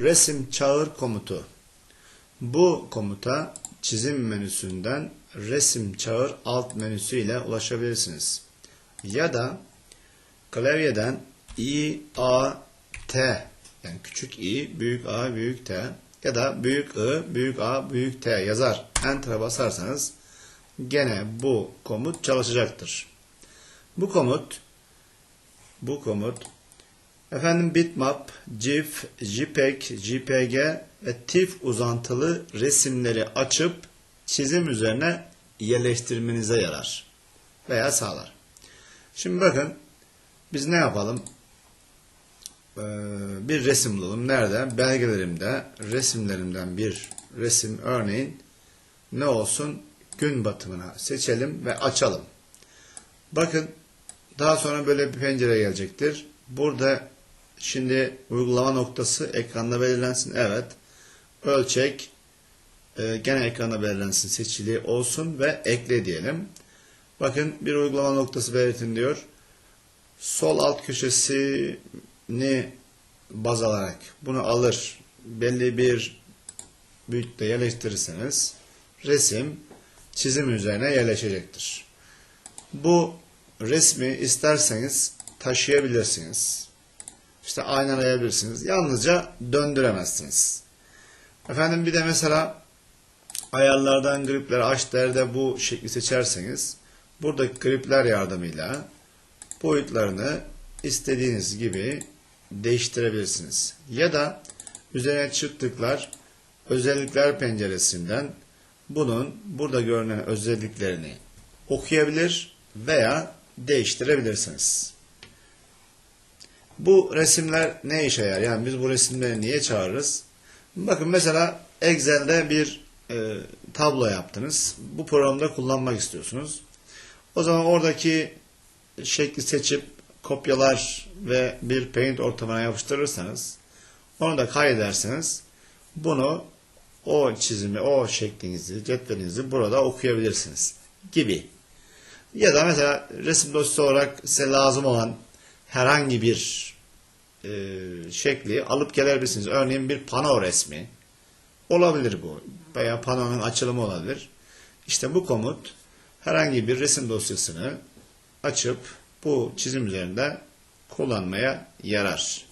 resim çağır komutu. Bu komuta çizim menüsünden resim çağır alt menüsü ile ulaşabilirsiniz. Ya da klavyeden i, a, t yani küçük i, büyük a, büyük t ya da büyük i, büyük a, büyük t yazar enter'a basarsanız gene bu komut çalışacaktır. Bu komut bu komut efendim bitmap, GIF, JPEG, JPG ve TIFF uzantılı resimleri açıp çizim üzerine yerleştirmenize yarar veya sağlar. Şimdi bakın biz ne yapalım? Ee, bir resim bulalım. Nerede? Belgelerimde resimlerimden bir resim örneğin ne olsun? Gün batımına seçelim ve açalım. Bakın daha sonra böyle bir pencere gelecektir. Burada şimdi uygulama noktası ekranda belirlensin. Evet. Ölçek e, gene ekranda belirlensin seçili olsun ve ekle diyelim. Bakın bir uygulama noktası belirtin diyor. Sol alt köşesini baz alarak bunu alır. Belli bir büyüklükte yerleştirirseniz resim çizim üzerine yerleşecektir. Bu resmi isterseniz taşıyabilirsiniz. İşte aynalayabilirsiniz. Yalnızca döndüremezsiniz. Efendim bir de mesela ayarlardan gripleri aç derde bu şekli seçerseniz buradaki gripler yardımıyla boyutlarını istediğiniz gibi değiştirebilirsiniz. Ya da üzerine çift tıklar özellikler penceresinden bunun burada görünen özelliklerini okuyabilir veya değiştirebilirsiniz. Bu resimler ne işe yarar? Yani biz bu resimleri niye çağırırız? Bakın mesela Excel'de bir e, tablo yaptınız. Bu programda kullanmak istiyorsunuz. O zaman oradaki şekli seçip kopyalar ve bir paint ortamına yapıştırırsanız onu da kaydederseniz bunu o çizimi, o şeklinizi, cetvelinizi burada okuyabilirsiniz gibi. Ya da mesela resim dosyası olarak size lazım olan herhangi bir e, şekli alıp gelebilirsiniz. Örneğin bir pano resmi olabilir bu. Veya panonun açılımı olabilir. İşte bu komut herhangi bir resim dosyasını açıp bu çizim üzerinde kullanmaya yarar.